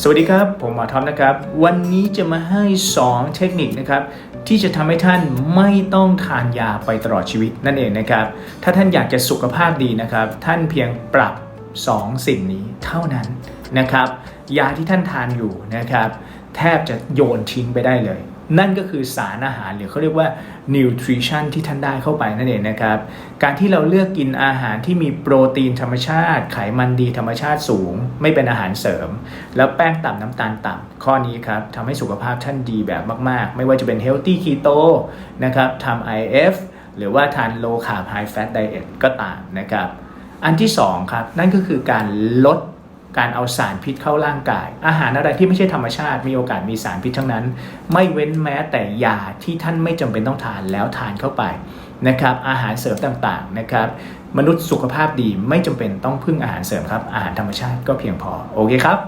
สวัสดีครับ ผมหมอท็อปนะครับ วันนี้จะมาให้ 2 เทคนิคนะครับ ที่จะทำให้ท่านไม่ต้องทานยาไปตลอดชีวิตนั่นเองนะครับ ถ้าท่านอยากจะสุขภาพดีนะครับ ท่านเพียงปรับ 2 สิ่งนี้เท่านั้นนะครับ ยาที่ท่านทานอยู่นะครับ แทบจะโยนทิ้งไปได้เลย นั่นก็คือสารอาหารหรือเขาเรียกว่า nutrition ที่ท่านได้เข้าไปนั่นเองนะครับ การที่เราเลือกกินอาหารที่มีโปรตีนธรรมชาติ ไขมันดีธรรมชาติสูง ไม่เป็นอาหารเสริม แล้วแป้งต่ำน้ำตาลต่ำข้อนี้ครับทำให้สุขภาพท่านดีแบบมาก ๆ ไม่ว่าจะเป็น healthy keto นะครับทำ IF หรือว่าทาน low carb high fat diet ก็ตามนะครับ อันที่สองครับนั่นก็คือการลด การเอาสารพิษเข้าร่างกาย อาหารอะไรที่ไม่ใช่ธรรมชาติมีโอกาสมีสารพิษทั้งนั้น ไม่เว้นแม้แต่ยาที่ท่านไม่จำเป็นต้องทานแล้วทานเข้าไปนะครับอาหารเสริมต่างๆนะครับมนุษย์สุขภาพดีไม่จำเป็นต้องพึ่งอาหารเสริมครับอาหารธรรมชาติก็เพียงพอโอเคครับ